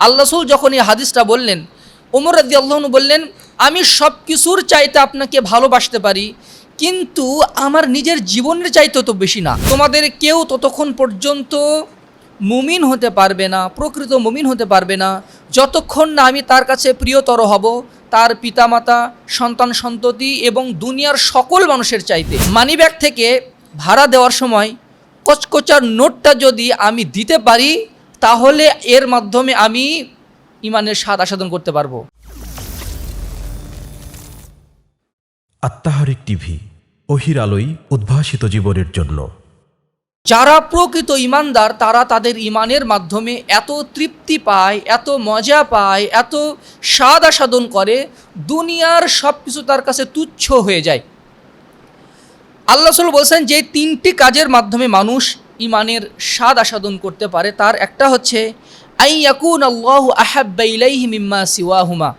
আল্লাসুল যখন এই হাদিসটা বললেন ওমর রাজি আল্লাহনু বললেন, আমি সব কিছুর চাইতে আপনাকে ভালোবাসতে পারি, কিন্তু আমার নিজের জীবনের চাইতে তো বেশি না। তোমাদের কেউ ততক্ষণ পর্যন্ত মুমিন হতে পারবে না, প্রকৃত মুমিন হতে পারবে না। যতক্ষণ না আমি তার কাছে প্রিয়তর হব, তার পিতামাতা, সন্তান সন্ততি এবং দুনিয়ার সকল মানুষের চাইতে। মানিব্যাগ থেকে ভাড়া দেওয়ার সময় কচকচার নোটটা যদি আমি দিতে পারি তাহলে এর মাধ্যমে আমি ইমানের স্বাদ আস্বাদন করতে পারব। আত্মাহারিক টিভি অহির আলোই উদ্ভাসিত জীবনের জন্য। যারা প্রকৃত ইমানদার তারা তাদের ইমানের মাধ্যমে এত তৃপ্তি পায় এত মজা পায় এত স্বাদ আস্বাদন করে দুনিয়ার সব কিছু তার কাছে তুচ্ছ হয়ে যায়। আল্লাহ বলছেন যে তিনটি কাজের মাধ্যমে মানুষ ইমানের স্বাদ আস্বাদন করতে পারে, তার একটা হচ্ছে আই ইয়াকুন আল্লাহ আহাব্বাইলাইহি মিম্মা সিওয়াহুমা।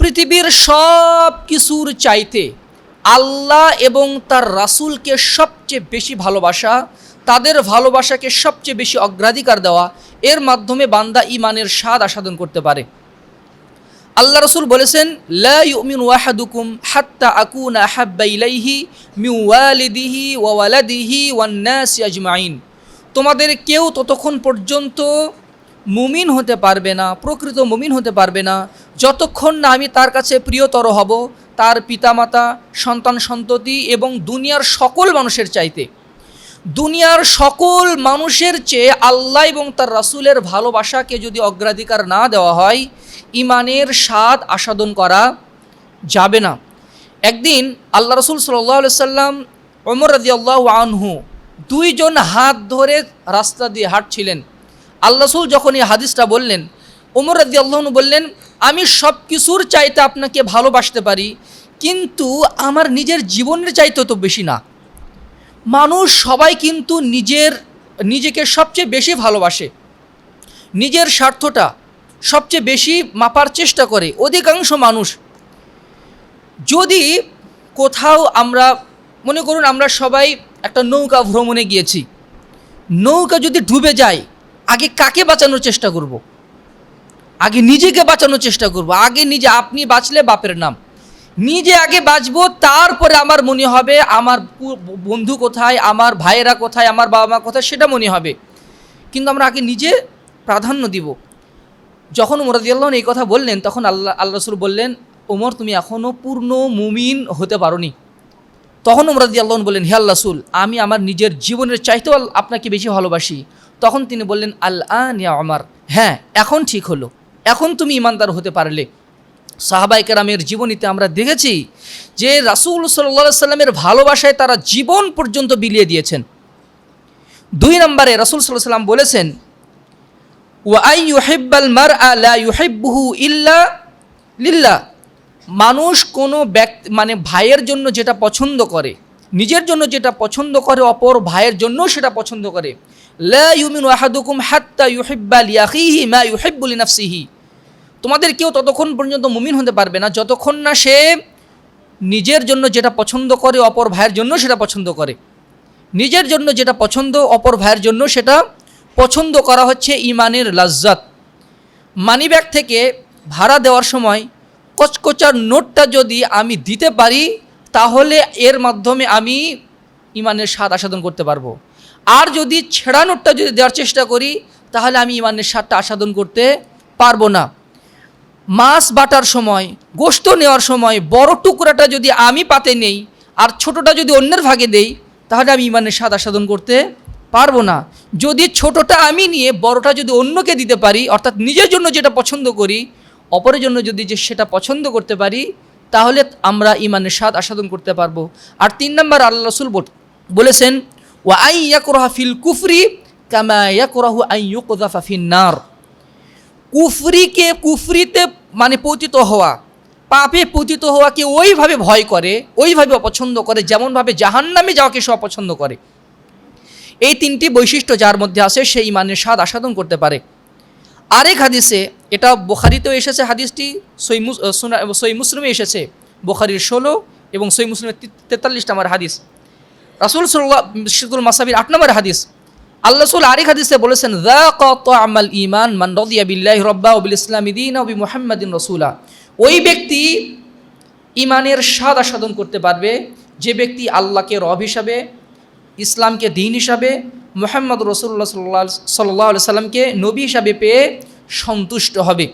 পৃথিবীর সব কিছুর চাইতে আল্লাহ এবং তার রাসূলকে সবচেয়ে বেশি ভালোবাসা, তাদের ভালোবাসাকে সবচেয়ে বেশি অগ্রাধিকার দেওয়া, এর মাধ্যমে বান্দা ইমানের স্বাদ আস্বাদন করতে পারে। আল্লাহ রসুল বলেছেন, লা ইউমিন ওয়াহাদুকুম হাত্তা আকুনা আহাব্বা ইলাইহি মিন ওয়ালিদিহি ওয়া ওয়ালাদিহি ওয়ান নাসি আজমাইন। তোমাদের কেউ ততক্ষণ পর্যন্ত মুমিন হতে পারবে না, প্রকৃত মুমিন হতে পারবে না। যতক্ষণ না আমি তার কাছে প্রিয়তর হব, তার পিতামাতা, সন্তান সন্ততি এবং দুনিয়ার সকল মানুষের চাইতে। দুনিয়ার সকল মানুষের চেয়ে আল্লাহ এবং তার রাসূলের ভালোবাসাকে যদি অগ্রাধিকার না দেওয়া হয় ইমানের স্বাদ আস্বাদন করা যাবে না। একদিন আল্লাহ রসুল সাল্লাহ সাল্লাম ওমর রাজি আল্লাহ আনহু দুইজন হাত ধরে রাস্তা দিয়ে হাঁটছিলেন। আল্লাহ রসুল যখন এই হাদিসটা বললেন ওমর রাজি আল্লাহনু বললেন, আমি সব কিছুর চাইতে আপনাকে ভালোবাসতে পারি, কিন্তু আমার নিজের জীবনের চাইতে তো বেশি না। মানুষ সবাই কিন্তু নিজের, নিজেকে সবচেয়ে বেশি ভালোবাসে। নিজের স্বার্থটা সবচেয়ে বেশি মাপার চেষ্টা করে অধিকাংশ মানুষ। যদি কোথাও আমরা, মনে করুন আমরা সবাই একটা নৌকা ভ্রমণে গিয়েছি। নৌকা যদি ডুবে যায়, আগে কাকে বাঁচানোর চেষ্টা করব। আগে নিজেকে বাঁচানোর চেষ্টা করব। আগে নিজে, আপনি বাঁচলে বাপের নাম। নিজে আগে বাঁচবো, তারপরে আমার মনে হবে আমার বন্ধু কোথায়, আমার ভাইয়েরা কোথায়, আমার বাবা মা কোথায়, সেটা মনে হবে। কিন্তু আমরা আগে নিজে প্রাধান্য দিব। যখন মুরাদিয়াল্লাহ এই কথা বললেন, তখন আল্লাহ আল্লাহ রসুল বললেন ওমর তুমি এখনও পূর্ণ মুমিন হতে পারোনি। তখন মুরাদি আল্লাহ বললেন, হে আল্লাহ রসুল, আমি আমার নিজের জীবনের চাইতেও আপনাকে বেশি ভালোবাসি। তখন তিনি বললেন আল আনিয়া আমার হ্যাঁ এখন ঠিক হলো। এখন তুমি ইমানদার হতে পারলে। সাহাবাই কেরামের জীবনীতে আমরা দেখেছি যে রাসুল সাল্লা সাল্লামের ভালোবাসায় তারা জীবন পর্যন্ত বিলিয়ে দিয়েছেন। দুই নম্বরে রাসুল সাল্লাহ সাল্লাম বলেছেন ওয়াই ইউহিব্বাল মার আলা ইউহিব্বুহু ইল্লা লিল্লা মানুষ কোনো ব্যক্তি মানে ভাইয়ের জন্য যেটা পছন্দ করে, নিজের জন্য যেটা পছন্দ করে, অপর ভাইয়ের জন্য সেটা পছন্দ করে। তোমাদের কেউ ততক্ষণ পর্যন্ত মুমিন হতে পারবে না, যতক্ষণ না সে নিজের জন্য যেটা পছন্দ করে, অপর ভাইয়ের জন্য সেটা পছন্দ করে। নিজের জন্য যেটা পছন্দ, অপর ভাইয়ের জন্য সেটা পছন্দ করা হচ্ছে ইমানের লাজ্জাত। মানিব্যাগ থেকে ভাড়া দেওয়ার সময় কচকচার নোটটা যদি আমি দিতে পারি, তাহলে এর মাধ্যমে আমি ইমানের স্বাদ আস্বাদন করতে পারব। আর যদি ছেঁড়া নোটটা যদি দেওয়ার চেষ্টা করি, তাহলে আমি ইমানের স্বাদটা আস্বাদন করতে পারব না। মাছ বাটার সময়, গোস্ত নেওয়ার সময়, বড় টুকরাটা যদি আমি পাতে নেই, আর ছোটটা যদি অন্যের ভাগে দেই, তাহলে আমি ইমানের স্বাদ আস্বাদন করতে পারব না। যদি ছোটটা আমি নিয়ে বড়টা যদি অন্যকে দিতে পারি, অর্থাৎ নিজের জন্য যেটা পছন্দ করি অপরের জন্য যদি যে সেটা পছন্দ করতে পারি, তাহলে আমরা ইমানের স্বাদ আস্বাদন করতে পারব। আর তিন নম্বর আল্লাহ রসুল বল- বলেছেন, ওয়া আই ইয়াকরাহা ফিল কুফরি কামা ইয়াকরাহু আই ইউকযাফা ফিন নার। কুফরিকে কুফরিতে মানে পতিত হওয়া, পাপে পতিত হওয়াকে ওইভাবে ভয় করে, ওইভাবে অপছন্দ করে, যেমনভাবে জাহান্নামে যাওয়াকে সে অপছন্দ করে। এই তিনটি বৈশিষ্ট্য যার মধ্যে আছে সেই ইমানের স্বাদ আস্বাদন করতে পারে। আরেক হাদিসে এটা বোখারিতেও এসেছে, হাদিসটি সই সই মুসলিমে এসেছে। বোখারির ষোলো এবং সই মুসলিমের তেতাল্লিশ নম্বর হাদিস। রাসুল সাল্লাহ শিকুল মাসাবির আট নম্বর হাদিস। আল্লাহ সুল আরিক হাদিসে বলেছেন দা কত আমাল ইমান মান রদিয়া বিল্লাহ রব্বা বিল ইসলামী দিন ওবি মুহাম্মাদিন রসুলা। ওই ব্যক্তি ইমানের স্বাদ আস্বাদন করতে পারবে, যে ব্যক্তি আল্লাহকে রব হিসাবে, ইসলামকে দিন হিসাবে মোহাম্মদ রসুল্লাহ সাল্লাহ সাল্লাহ সাল্লামকে নবী হিসাবে পেয়ে সন্তুষ্ট হবে।